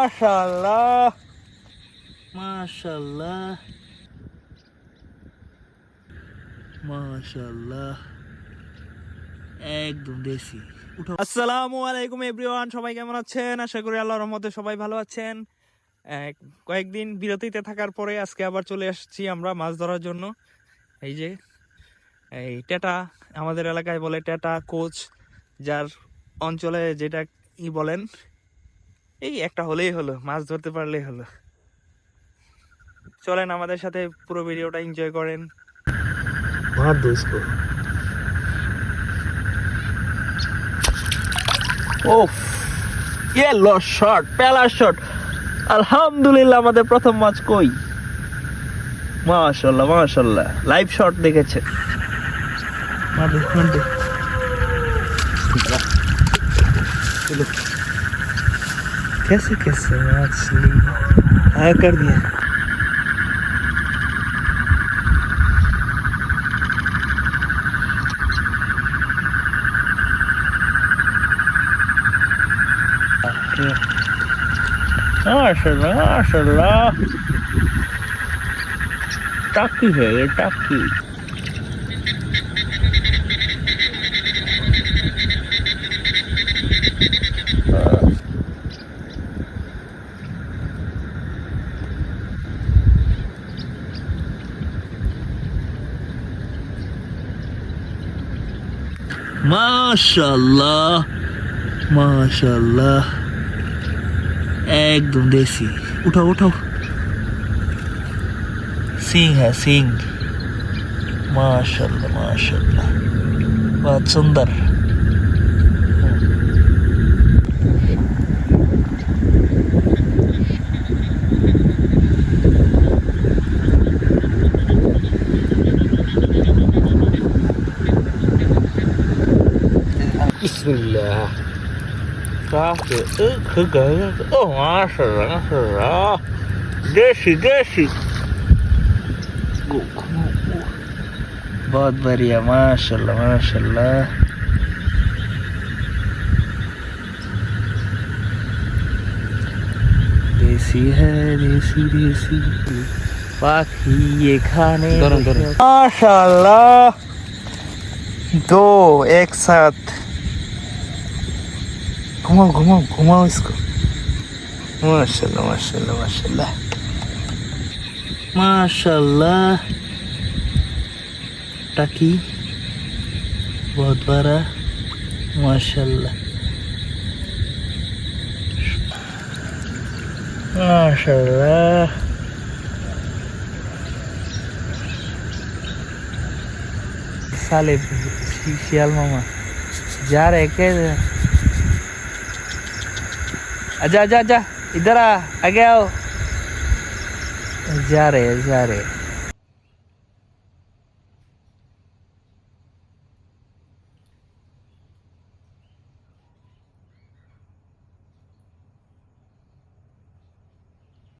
মাশাল্লাহ মাশাল্লাহ মাশাল্লাহ একদম দেশি। আসসালামু আলাইকুম এভরিওয়ান, সবাই কেমন আছেন? আশা করি আল্লাহর রহমতে সবাই ভালো আছেন। কয়েকদিন বিরতিতে থাকার পরে আজকে আবার চলে আসছি আমরা মাছ ধরার জন্য। এই যে, এই টেটা, আমাদের এলাকায় বলে টেটা কোচ, যার অঞ্চলে যেটা ই বলেন এই একটা হলেই হলো, মাছ ধরতে পারলেই হলো। চলেন আমাদের সাথে পুরো ভিডিওটা এনজয় করেন। মার দোস্ত ও ইয়েলো শট পেলা শট আমাদের প্রথম মাছ কই? মাশাল্লাহ মাশাল্লাহ লাইভ শট দেখেছে। कैसे कैसे? मछली हाँ कर दिया। माशाल्लाह। टाकी है ये टाकी। মাশাল্লাহ মাশাল্লাহ একদম দেশি। উঠো উঠো সিং হ্যাঁ সিং। মাশাল্লাহ মাশাল্লাহ বা সুন্দর। Bismillah. Safi ıkı gönül omaşır nasır ha. Deşi deşi. बहुत बढ़िया माशाल्लाह माशाल्लाह देसी है देसी देसी बाकी ये खाने माशाल्लाह दो एक साथ घुमाओ घुमाओ घुमाओ इसको माशाल्लाह माशाल्लाह माशाल्लाह माशाल्लाह टाकी बहुत बड़ा माशाल्लाह माशाल्लाह साले शियाल मामा जा रहे क्या आजा आजा आजा इधर आ आगे आओ जा रहे हैं जा रहे हैं